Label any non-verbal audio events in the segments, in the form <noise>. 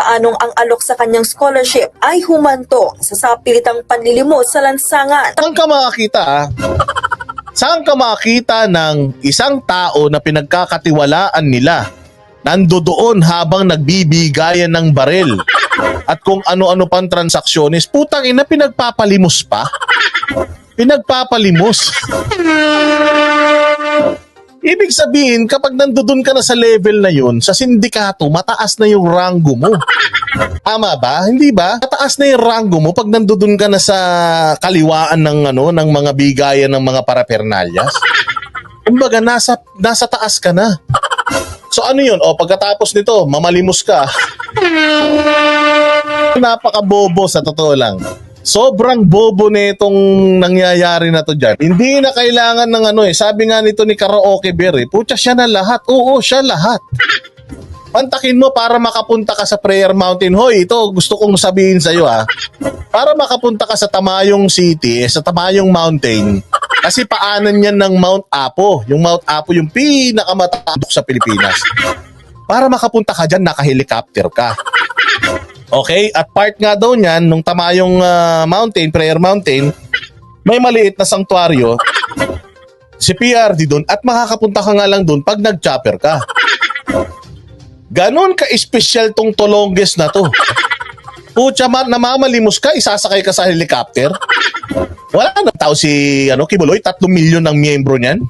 paanong ang alok sa kanyang scholarship ay humanto sa sapilitang panlilimos sa lansangan. Saan ka makakita ah? Saan ka makakita ng isang tao na pinagkakatiwalaan nila nandoon habang nagbibigayan ng barel at kung ano-ano pang transaksyonnes, putang ina, pinagpapalimos pa? Pinagpapalimos. Ibig sabihin, kapag nandoon ka na sa level na yun, sa sindikato, mataas na yung ranggo mo. Tama ba? Hindi ba? Mataas na yung ranggo mo pag nandoon ka na sa kaliwaan ng ano ng mga bigayan ng mga parapernalyas. Kumbaga nasa nasa taas ka na. So ano 'yun? O pagkatapos nito, mamalimos ka. Napaka-bobo sa totoo lang. Sobrang bobo nitong nangyayari na to dyan. Hindi na kailangan ng ano eh. Sabi nga nito ni Karaoke Bear eh. Pucha siya na lahat. Oo, siya lahat. Pantakin mo para makapunta ka sa Prayer Mountain. Hoy, ito gusto kong sabihin sa iyo ah. Para makapunta ka sa Tamayong City, eh, sa Tamayong Mountain, kasi paanan yan ng Mount Apo. Yung Mount Apo yung pinakamatandok sa Pilipinas. Para makapunta ka dyan, naka-helicopter ka. Okay? At part nga daw niyan, nung Tamayong ah, Mountain, Prayer Mountain, may maliit na sanktuaryo si PRD doon at makakapunta ka nga lang doon pag nag-chopper ka. Ganon ka-espesyal tong Tolonges na to. Pucha, ma- namamalimos ka, isasakay ka sa helicopter. Wala na tao si ano, Kibuloy, 3 milyon ng miyembro niyan.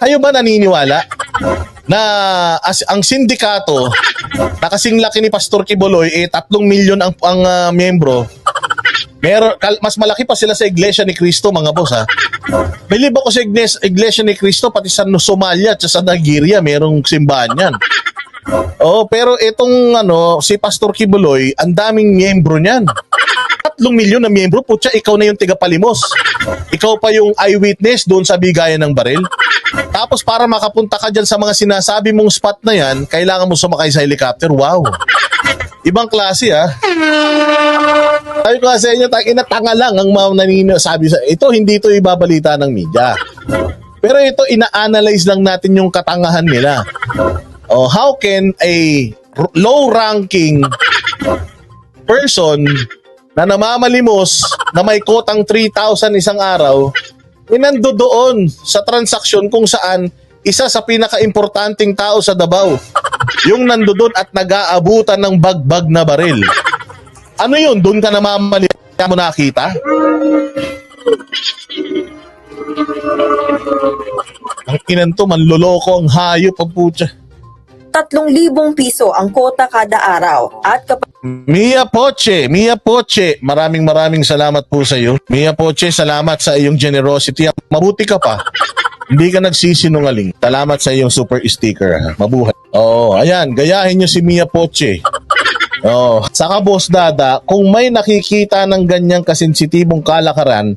Kayo ba naniniwala na as, ang sindikato na kasing laki ni Pastor Kibuloy eh 3 milyon ang ang ah, miyembro. Kal- mas malaki pa sila sa Iglesia ni Cristo mga boss ha. Believe ako sa Iglesia, Iglesia ni Cristo pati sa Somalia at sa Nigeria merong simbahan yan. Oh, pero itong ano si Pastor Kibuloy, ang daming miyembro niyan. Tatlong milyon na miyembro, putya, ikaw na yung tigapalimos. Ikaw pa yung eyewitness doon sa bigayan ng baril. Tapos para makapunta ka dyan sa mga sinasabi mong spot na yan, kailangan mo sumakay sa helicopter. Wow. Ibang klase ah. Sabi ko sa inyo, tang ina tanga lang ang mga nanino sabi sa ito hindi ito ibabalita ng media. Pero ito ina-analyze lang natin yung katangahan nila. Oh, how can a low-ranking person na namamalimos na may kotang 3,000 isang araw, inando doon sa transaksyon kung saan isa sa pinaka-importanting tao sa Davao, yung nandoon at nag-aabutan ng bagbag na baril. Ano yun? Doon ka namamalimos? Kaya mo nakita? Ang inanto, manloloko ang hayop ang putya. 3,000 piso ang kota kada araw. At kapag Mia Poche, Mia Poche, maraming maraming salamat po sa iyo. Mia Poche, salamat sa iyong generosity. Mabuti ka pa. <laughs> Hindi ka nagsisinungaling. Salamat sa iyong super sticker. ha. Mabuhay. Oo, ayan, gayahin niyo si Mia Poche. Oo. Saka boss dada, kung may nakikita ng ganyang kasensitibong kalakaran,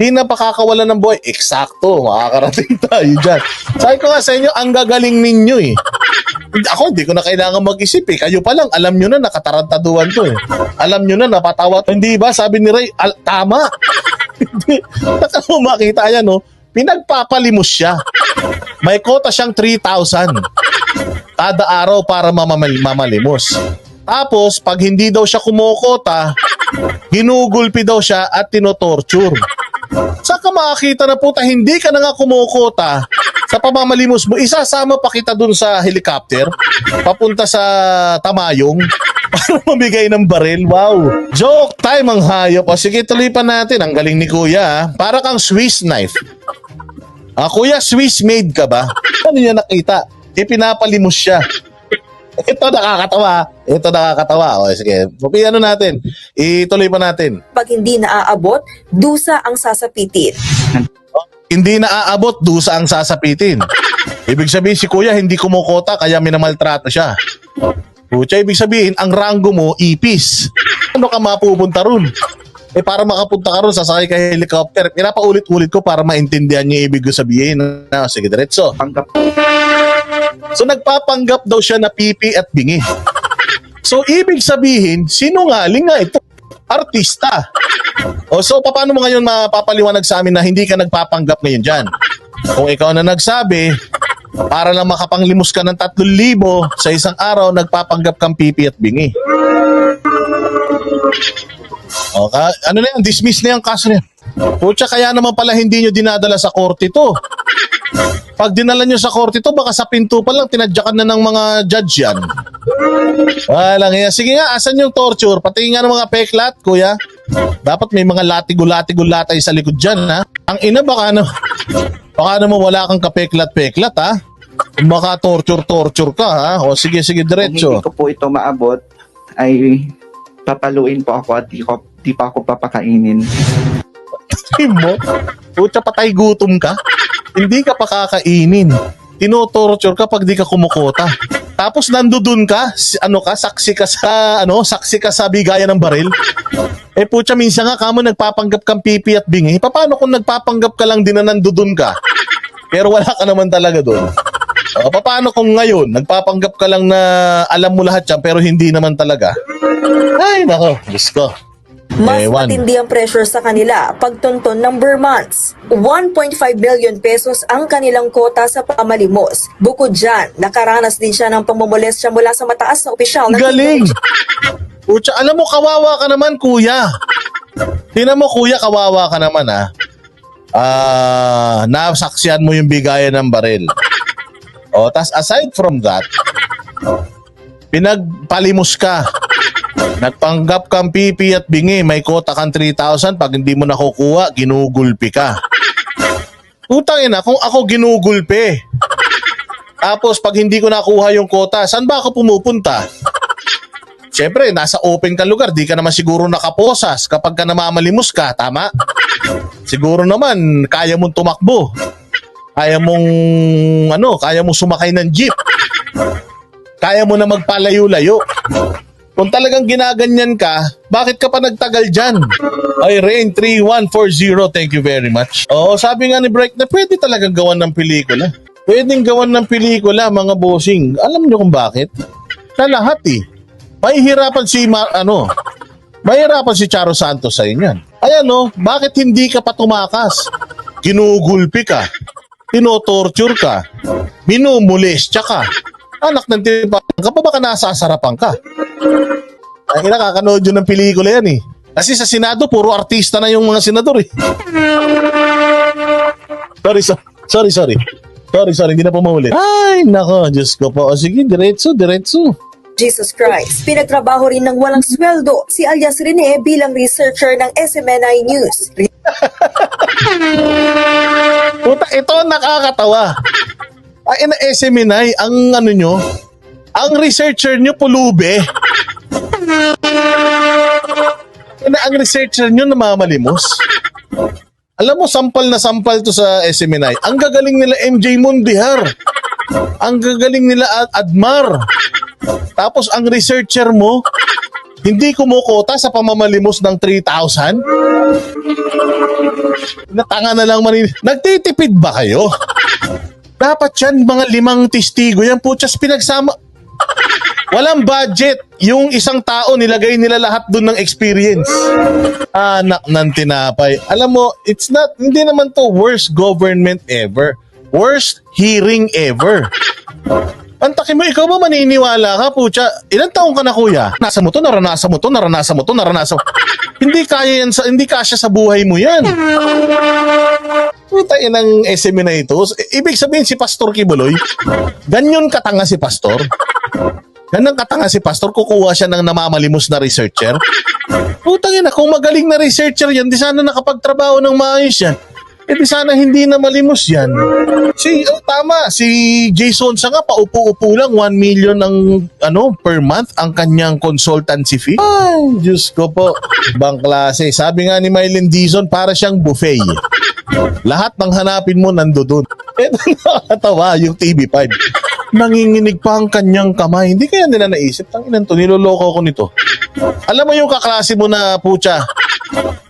di na pakakawala ng buhay. Eksakto, makakarating tayo dyan. Sabi ko nga sa inyo, ang gagaling ninyo eh. Ako, hindi ko na kailangan mag-isip eh. Kayo pa lang, alam nyo na nakatarantaduhan to eh. Alam nyo na napatawa. Hindi ba? Sabi ni Ray, al- tama. <laughs> Saka mo makita yan, no? Pinagpapalimos siya. May kota siyang 3,000 kada araw para mamamal- mamalimos. Tapos, pag hindi daw siya kumokota, ginugulpi daw siya at tinotorture. Saan ka makakita na puta, hindi ka na nga kumokota sa pamamalimos mo, isasama pa kita dun sa helicopter, papunta sa Tamayong, <laughs> para mamigay ng baril. Wow! Joke time ang hayop. O sige, tuloy pa natin. Ang galing ni Kuya. Para kang Swiss knife. Ah, Kuya, Swiss made ka ba? Ano niya nakita? Ipinapalimos siya. Ito nakakatawa. Ito nakakatawa. O sige, Pupi, ano natin? Ituloy pa natin. hindi naaabot, dusa ang sasapitin. Hindi na aabot dusa ang sasapitin. Ibig sabihin si kuya hindi kumukota kaya minamaltrato siya. Pucha, ibig sabihin ang ranggo mo ipis. Ano ka mapupunta ron? Eh para makapunta ka ron, sasakay ka helicopter. Pinapaulit-ulit ko para maintindihan yung ibig ko sabihin. Na, sige, diretso. So nagpapanggap daw siya na pipi at bingi. So ibig sabihin, sinungaling nga ito. Artista. O so paano mo ngayon mapapaliwanag sa amin na hindi ka nagpapanggap ngayon dyan? Kung ikaw na nagsabi Para lang makapanglimos ka ng 3,000 sa isang araw, nagpapanggap kang pipi at bingi. O, ka, ano na yan, dismiss na yung kaso niya. Pucha, kaya naman pala hindi nyo dinadala sa korte to. Pag dinala nyo sa korte to, baka sa pinto pa lang, tinadyakan na ng mga judge yan. Walang yan. Sige nga, asan yung torture? Pati nga ng mga peklat, kuya. Dapat may mga latigo-latigo-latay sa likod dyan, ha? Ang ina, baka ano, baka naman wala kang kapeklat-peklat, ha? Kung Baka torture-torture ka, ha? O sige, sige, Kung diretso. hindi ko po ito maabot, ay papaluin po ako at di, ko, di pa ako papakainin. Sabi mo, pucha patay gutom ka. Hindi ka pa kakainin. Tinotorture ka pag di ka kumukota. Tapos nandoon ka, ano ka, saksi ka sa, ano, saksi ka sa bigayan ng baril. Eh pucha, minsan nga kamo nagpapanggap kang pipi at bingi. Paano kung nagpapanggap ka lang din na nandoon ka? Pero wala ka naman talaga doon. O, paano kung ngayon, nagpapanggap ka lang na alam mo lahat yan pero hindi naman talaga? Ay, nako, Diyos ko. Mas Ewan. matindi ang pressure sa kanila pagtunton ng Burmans. 1.5 billion pesos ang kanilang kota sa pamalimos. Bukod dyan, nakaranas din siya ng pamumulestya mula sa mataas na opisyal ng Galing! Pucha, alam mo, kawawa ka naman, kuya. Tingnan mo, kuya, kawawa ka naman, ha? Ah, nasaksihan mo yung bigayan ng baril. O, tas aside from that, pinagpalimos ka. Nagpanggap kang pipi at bingi, may kota kang 3,000, pag hindi mo nakukuha, ginugulpi ka. Utang ina, kung ako ginugulpi, tapos pag hindi ko nakuha yung kota, saan ba ako pumupunta? Siyempre, nasa open ka lugar, di ka naman siguro nakaposas kapag ka namamalimos ka, tama? Siguro naman, kaya mong tumakbo. Kaya mong, ano, kaya mong sumakay ng jeep. Kaya mo na magpalayo-layo. Kung talagang ginaganyan ka, bakit ka pa nagtagal dyan? Ay, Rain 3140, thank you very much. Oo, sabi nga ni Break na pwede talagang gawan ng pelikula. Pwedeng gawan ng pelikula, mga bossing. Alam nyo kung bakit? Sa lahat eh. Mahihirapan si, Ma- ano, mahihirapan si Charo Santos sa inyan. Ayan no, bakit hindi ka pa tumakas? Ginugulpi ka, tinotorture ka, minumulestya ka, anak ng tipang ka pa baka nasasarapan ka. Ay, nakakanood yun ng pelikula yan eh. Kasi sa Senado, puro artista na yung mga senador eh. sorry, so, sorry, sorry. Sorry, sorry, hindi na po maulit. Ay, nako, Diyos ko po. O sige, diretso, diretso. Jesus Christ. Pinagtrabaho rin ng walang sweldo si alias Rene bilang researcher ng SMNI News. <laughs> Puta, ito ang nakakatawa. Ay, na SMNI, ang ano nyo, ang researcher nyo pulube. Na ang researcher nyo namamalimos. Alam mo, sampal na sampal to sa SMNI. Ang gagaling nila MJ Mundihar. Ang gagaling nila Ad- Admar. Tapos ang researcher mo, hindi kumukota sa pamamalimos ng 3,000? Natanga na lang manin. Nagtitipid ba kayo? Dapat yan, mga limang testigo yan, putyas pinagsama. Walang budget. Yung isang tao, nilagay nila lahat dun ng experience. Anak ng tinapay. Alam mo, it's not, hindi naman to worst government ever. Worst hearing ever. Antakin mo, ikaw ba maniniwala ka, putya? Ilan taong ka na, kuya? Nasa mo to, naranasan mo to, naranasan mo to, naranasan mo. hindi kaya yan, sa, hindi kasya sa buhay mo yan. Puta inang SM na ito. Ibig sabihin si Pastor Kibuloy, ganyan katanga si Pastor. Ganang katanga si Pastor, kukuha siya ng namamalimos na researcher. Putang ina, kung magaling na researcher yan, di sana nakapagtrabaho ng maayos yan. Eh di sana hindi na malimos yan. Si, oh, tama, si Jason sa nga, paupo-upo lang, 1 million ang, ano, per month ang kanyang consultancy fee. Ay, Diyos ko po. Bang klase. Sabi nga ni Mylene Dizon, para siyang buffet. Lahat ng hanapin mo nandoon. Ito <laughs> nakakatawa yung TV5. Nanginginig pa ang kanyang kamay. Hindi kaya nila naisip. Tang inan to, niloloko ko nito. Alam mo yung kaklase mo na putya,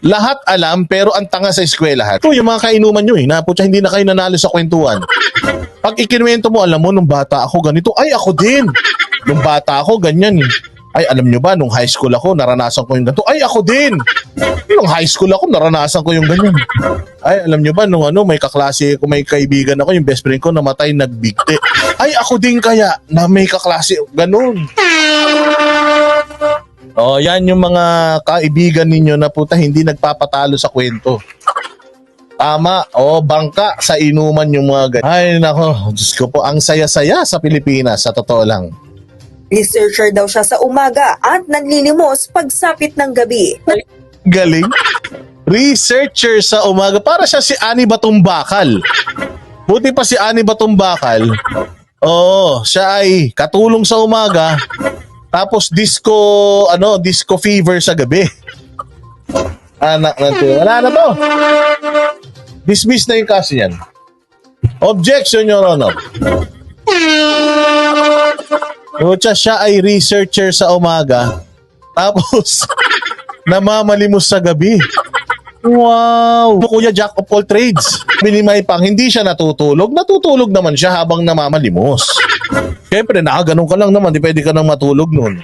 lahat alam pero ang tanga sa eskwelahan. Ito yung mga kainuman nyo eh, na putya hindi na kayo nanalo sa kwentuhan. Pag ikinuwento mo, alam mo, nung bata ako ganito, ay ako din. Nung bata ako, ganyan eh. Ay, alam nyo ba, nung high school ako, naranasan ko yung ganito. Ay, ako din! Nung high school ako, naranasan ko yung ganyan. Ay, alam nyo ba, nung ano, may kaklase ko, may kaibigan ako, yung best friend ko, namatay, nagbigti. Ay, ako din kaya, na may kaklase, ganun. Oh, yan yung mga kaibigan ninyo na puta hindi nagpapatalo sa kwento. Tama. O, bangka sa inuman yung mga ganyan. Ay, nako. Diyos ko po, ang saya-saya sa Pilipinas, sa totoo lang. Researcher daw siya sa umaga at nanlilimos pagsapit ng gabi. Galing. Researcher sa umaga. Para siya si Ani Batumbakal. Buti pa si Ani Batumbakal. Oo, siya ay katulong sa umaga. Tapos disco, ano, disco fever sa gabi. Anak natin. Wala na to. Dismiss na yung kaso yan. Objection, Your Honor. Pucha, siya ay researcher sa umaga. Tapos, <laughs> namamalimos sa gabi. Wow! Kuya Jack of all trades. Minimay pang hindi siya natutulog. Natutulog naman siya habang namamalimos. Siyempre, nakaganon ka lang naman. Di pwede ka nang matulog nun.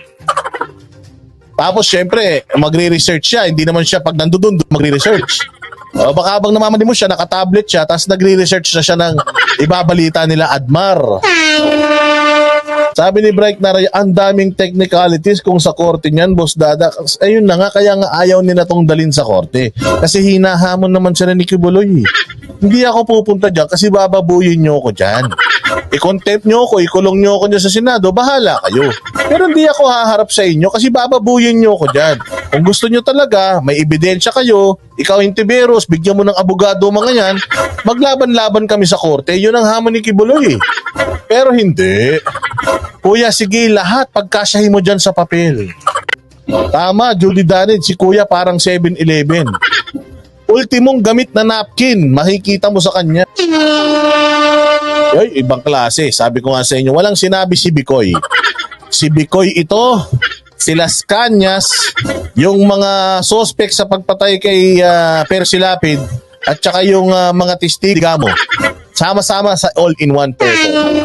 Tapos, siyempre, magre-research siya. Hindi naman siya pag nandun magre-research. O, baka habang namamalimos siya, nakatablet siya, tapos nagre-research na siya ng ibabalita nila Admar. Sabi ni Bright na ang daming technicalities kung sa korte niyan, boss Dada. Ayun na nga, kaya nga ayaw nila tong dalin sa korte. Kasi hinahamon naman sila ni Kibuloy. eh. Hindi ako pupunta dyan kasi bababuyin nyo ako dyan. I-contempt nyo ako, ikulong nyo ako dyan sa Senado, bahala kayo. Pero hindi ako haharap sa inyo kasi bababuyin nyo ako dyan. Kung gusto nyo talaga, may ebidensya kayo, ikaw Intiveros, bigyan mo ng abogado mga yan, maglaban-laban kami sa korte, yun ang hamon ni Kibuloy. eh. Pero hindi. Kuya, sige, lahat pagkasyahin mo dyan sa papel. Tama, Julie Danid, si Kuya parang 7-Eleven. Ultimong gamit na napkin, makikita mo sa kanya. Yoy, ibang klase. Sabi ko nga sa inyo, walang sinabi si Bikoy. Si Bikoy ito, si Las Cañas, yung mga suspect sa pagpatay kay ah, Percy Lapid, at saka yung ah, mga testigo mo. Sama-sama sa all-in-one person.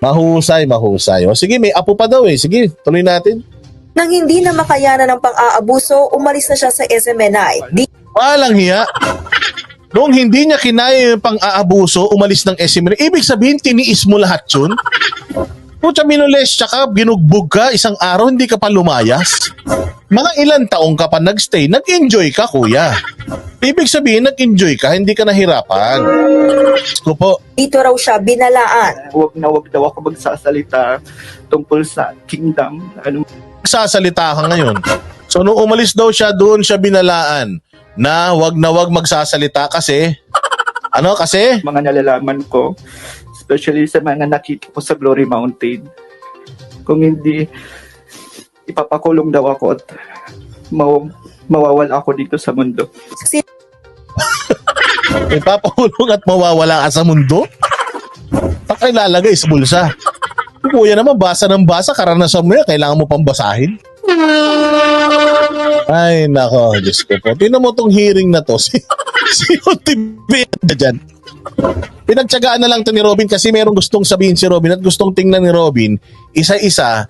Mahusay, mahusay. O sige, may apo pa daw eh. Sige, tuloy natin. Nang hindi na makayanan ng pang-aabuso, umalis na siya sa SMNI. Di Walang hiya. Noong hindi niya kinaya yung pang-aabuso, umalis ng SM. Ibig sabihin, tiniis mo lahat yun? Pucha, minules ka, ginugbog ka, isang araw, hindi ka pa lumayas. Mga ilan taong ka pa nagstay, nag-enjoy ka, kuya. Ibig sabihin, nag-enjoy ka, hindi ka nahirapan. Ko po, dito raw siya binalaan. Huwag na huwag daw ako magsasalita tungkol sa kingdom. Ano, magsasalita ka ngayon. So, nung umalis daw siya, doon siya binalaan na wag na wag magsasalita kasi, ano kasi? mga nalalaman ko, especially sa mga nakita ko sa Glory Mountain. Kung hindi, ipapakulong daw ako at maw- mawawala ako dito sa mundo. Ipapahulog at mawawala ka sa mundo? Taka ilalagay sa bulsa. Kuya naman, basa ng basa, karanasan mo yan, kailangan mo pang basahin. Ay, nako, Diyos ko po. Tingnan mo tong hearing na to. <laughs> Si, si Otibe na dyan. Pinagtsagaan na lang to ni Robin kasi merong gustong sabihin si Robin at gustong tingnan ni Robin, isa-isa,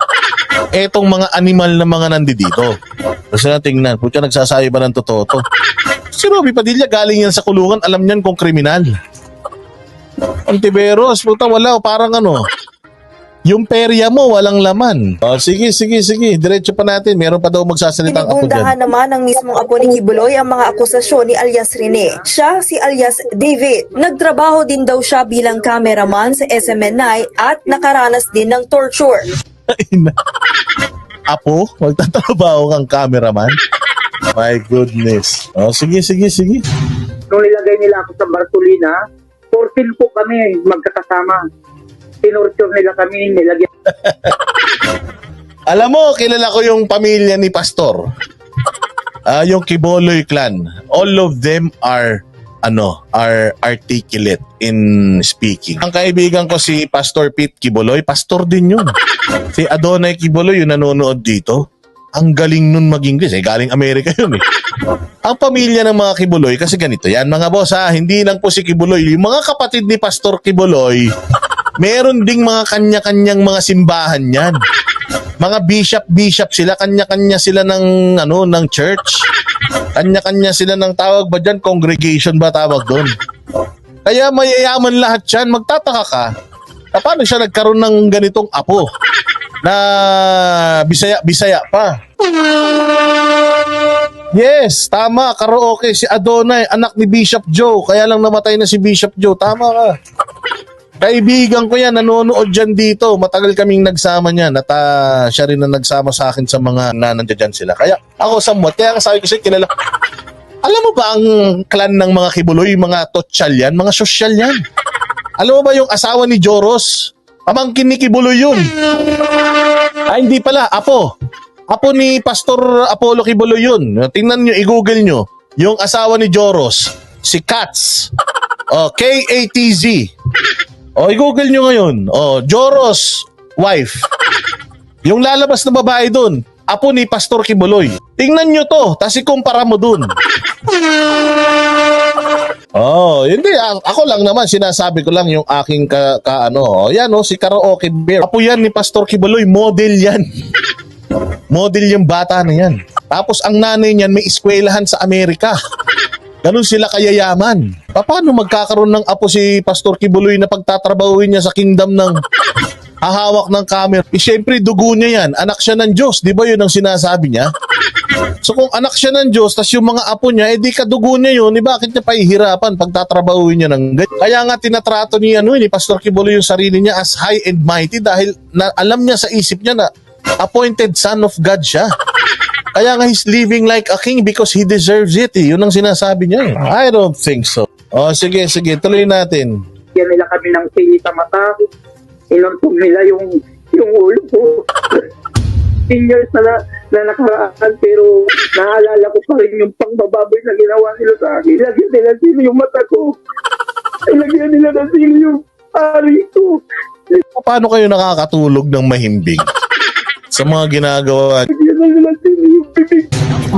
etong mga animal na mga nandito. Kasi na tingnan, putya nagsasabi ba ng totoo to? Si Robby Padilla galing yan sa kulungan, alam niyan kung kriminal. Antiveros, puta wala, parang ano, yung perya mo walang laman. Oh, sige, sige, sige, diretso pa natin. Meron pa daw magsasalita ako Pinigundahan dyan. naman ng mismong apo ni Kibuloy ang mga akusasyon ni alias Rene. Siya si alias David. Nagtrabaho din daw siya bilang cameraman sa SMNI at nakaranas din ng torture. Ina. Apo, magtatrabaho kang cameraman? My goodness. Oh, sige, sige, sige. nung nilagay nila ako sa Bartolina, 14 po kami magkakasama. Tinorture nila kami, nilagyan <laughs> Alam mo, kilala ko yung pamilya ni Pastor. Ah, yung Kiboloy clan. All of them are ano, are articulate in speaking. Ang kaibigan ko si Pastor Pete Kiboloy, pastor din yun. Si Adonai Kiboloy yung nanonood dito. Ang galing nun mag-English eh, galing Amerika yun eh. Ang pamilya ng mga Kibuloy, kasi ganito yan mga boss ha, hindi lang po si Kibuloy, yung mga kapatid ni Pastor Kibuloy, meron ding mga kanya-kanyang mga simbahan yan. mga bishop bishop sila kanya-kanya sila ng ano ng church. Kanya-kanya sila ng tawag ba diyan congregation ba tawag doon? Kaya mayayaman lahat yan. Magtataka ka ah, paano siya nagkaroon ng ganitong apo na bisaya bisaya pa? Yes, tama, karaoke si Adonai, anak ni Bishop Joe, kaya lang namatay na si Bishop Joe. Tama ka. Kaibigan ko yan, nanonood dyan dito. Matagal kaming nagsama niyan at ah, siya rin na nagsama sa akin sa mga na nandiyan sila. Kaya ako somewhat, kaya nga sabi ko siya, kilala. Alam mo ba ang clan ng mga kibuloy, mga totsal yan, mga sosyal yan? Alam mo ba yung asawa ni Joros? Pamangkin ni Kibuloy yun. Ay, hindi pala, apo. Apo ni Pastor Apollo Kibuloy yun. Tingnan nyo, i-google nyo. Yung asawa ni Joros, si Katz. Oh, K-A-T-Z. O, i-google nyo ngayon. O, Joros, wife. Yung lalabas na babae dun, apo ni Pastor Kibuloy. Tingnan nyo to, tapos ikumpara mo dun. Oh, hindi. Ako lang naman, sinasabi ko lang yung aking ka, ka ano. Oh, yan oh, si Karaoke Bear. Apo yan ni Pastor Kibuloy, model yan. model yung bata na yan. Tapos ang nanay niyan may eskwelahan sa Amerika. Ganun sila kayayaman. Paano magkakaroon ng apo si Pastor Kibuloy na pagtatrabahuin niya sa kingdom ng hahawak ng camera? Eh, syempre, dugo niya yan. Anak siya ng Diyos. Di ba yun ang sinasabi niya? So kung anak siya ng Diyos, tas yung mga apo niya, edi kadugo niya yun, eh bakit niya pahihirapan pag tatrabahuin niya ng ganyan? Kaya nga tinatrato ni, ano, ni Pastor Kibuloy yung sarili niya as high and mighty dahil na, alam niya sa isip niya na appointed son of God siya. Kaya nga he's living like a king because he deserves it. Eh. Yun ang sinasabi niya. Eh. I don't think so. Oh, sige, sige. Tuloy natin. Yan nila kami ng pili sa mata. Inuntog nila yung, yung ulo ko. <laughs> 10 years na, na, na nakaraan pero naalala ko pa rin yung pangbababoy na ginawa nila sa akin. Ilagyan nila sino yung mata ko. Ilagyan nila na sino yung ari ko. Paano kayo nakakatulog ng mahimbing <laughs> sa mga ginagawa Ilagyan nila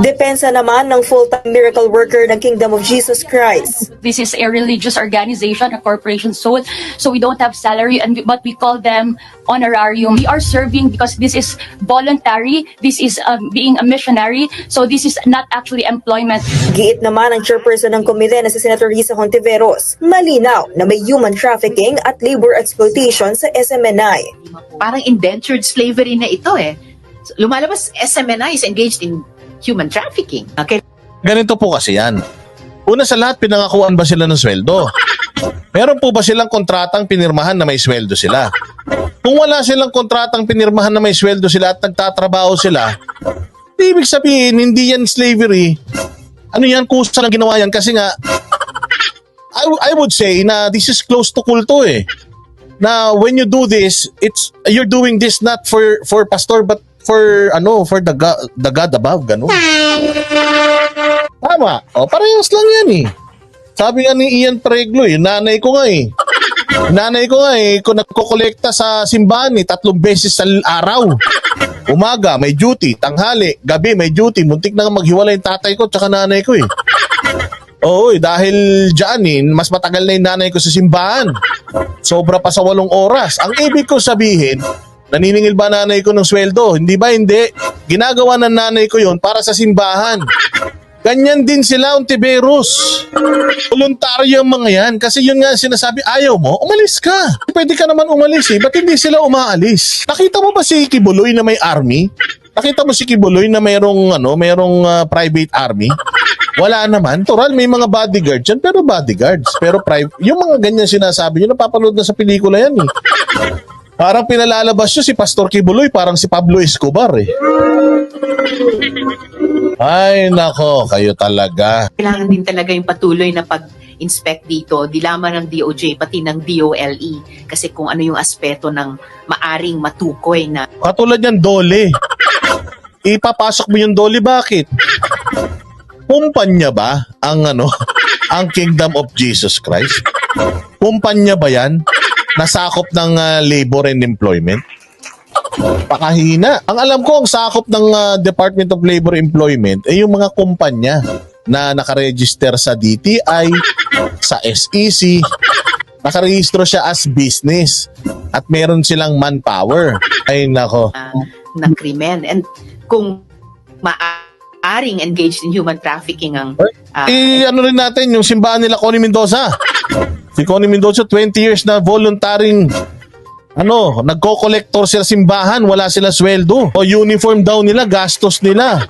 Depensa naman ng full-time miracle worker ng Kingdom of Jesus Christ. This is a religious organization, a corporation soul. So we don't have salary, and but we call them honorarium. We are serving because this is voluntary. This is um, being a missionary. So this is not actually employment. Giit naman ang chairperson ng komite na si Senator Risa Hontiveros. Malinaw na may human trafficking at labor exploitation sa SMNI. parang indentured slavery na ito eh. Lumalabas, SMNI is engaged in human trafficking. Okay, Ganito po kasi yan. Una sa lahat, pinangakuan ba sila ng sweldo? Meron po ba silang kontratang pinirmahan na may sweldo sila? Kung wala silang kontratang pinirmahan na may sweldo sila at nagtatrabaho sila, ibig sabihin, hindi yan slavery. Ano yan, kusa lang ginawa yan kasi nga, I, I would say na this is close to kulto eh. Na when you do this, it's you're doing this not for for pastor but for ano for the God, the God above ganun. Tama. O, parehas lang yan eh. Sabi nga ni Ian Preglo eh, nanay ko nga eh. Nanay ko nga eh, kung nagkokolekta sa simbahan eh, tatlong beses sa araw. Umaga, may duty. Tanghali, gabi, may duty. Muntik na nga maghiwalay yung tatay ko tsaka nanay ko eh. Oo, eh, dahil dyan eh, mas matagal na yung nanay ko sa simbahan. Sobra pa sa walong oras. Ang ibig ko sabihin, naniningil ba nanay ko ng sweldo? Hindi ba? Hindi. Ginagawa ng nanay ko yon para sa simbahan. Ganyan din sila, Ontiveros. Voluntaryo ang mga yan. Kasi yun nga sinasabi, ayaw mo, umalis ka. Pwede ka naman umalis eh. Ba't hindi sila umaalis? Nakita mo ba si Kibuloy na may army? Nakita mo si Kibuloy na mayroong, ano, mayroong ah, private army? Wala naman. Tural, may mga bodyguards yan, pero bodyguards. Pero private, yung mga ganyan sinasabi nyo, napapanood na sa pelikula yan eh. Parang pinalalabas nyo si Pastor Kibuloy, parang si Pablo Escobar eh. Ay, nako, kayo talaga. kailangan din talaga yung patuloy na pag-inspect dito, di lamang ng DOJ, pati ng DOLE. Kasi kung ano yung aspeto ng maaring matukoy na Katulad yan, Dole. Ipapasok mo yung Dole, bakit? Kumpanya ba ang ano, ang Kingdom of Jesus Christ? Kumpanya ba yan? Nasakop ng ah, labor and employment? Pakahina. Ang alam ko, ang sakop ng ah, Department of Labor Employment ay yung mga kumpanya na nakaregister sa DTI, sa SEC, nakarehistro siya as business at meron silang manpower. Ay nako. uh, na krimen. And kung maaring engaged in human trafficking ang ah, I ano rin natin yung simbahan nila Connie Mendoza. Si Connie Mendoza 20 years na voluntaring ano, nagko-collector sila simbahan, wala sila sweldo. O uniform daw nila, gastos nila.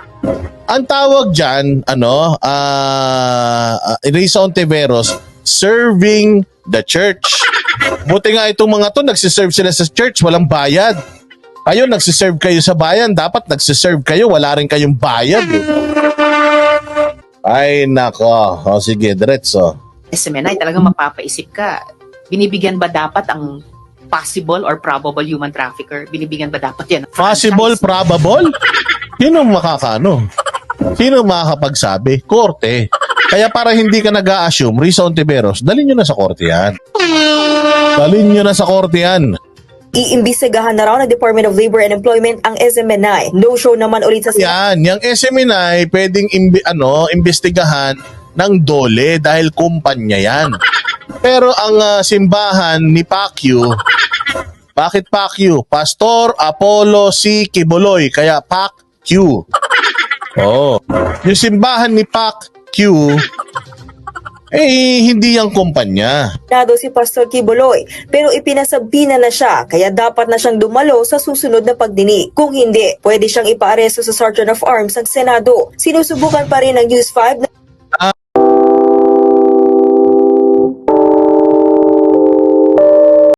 Ang tawag diyan, ano, uh, Risa Ontiveros, serving the church. Buti nga itong mga to, nagsiserve sila sa church, walang bayad. Kayo, nagsiserve kayo sa bayan, dapat nagsiserve kayo, wala rin kayong bayad. Eh. Ay, nako. O sige, diretso. SMNI, talagang mapapaisip ka, binibigyan ba dapat ang possible or probable human trafficker? Binibigyan ba dapat yan? Possible, probable? Sino makakano? Sino makakapagsabi? Korte. Kaya para hindi ka nag assume Risa Ontiveros, dalhin nyo na sa korte yan. Dalhin nyo na sa korte yan. Iimbestigahan na raw ng Department of Labor and Employment ang SMNI. No show naman ulit sa Yan, yung SMNI pwedeng imbi, ano, imbestigahan ng dole dahil kumpanya yan. Pero ang ah, simbahan ni Pacquiao, bakit Pacquiao? Pastor Apollo C. Kibuloy, kaya Pacquiao. Oh. Yung simbahan ni Pacquiao, eh, hindi yung kumpanya. Senado si Pastor Kibuloy pero ipinasabina na siya kaya dapat na siyang dumalo sa susunod na pagdinig. Kung hindi, pwede siyang ipaaresto sa Sergeant of Arms ng Senado. Sinusubukan pa rin ng News 5 na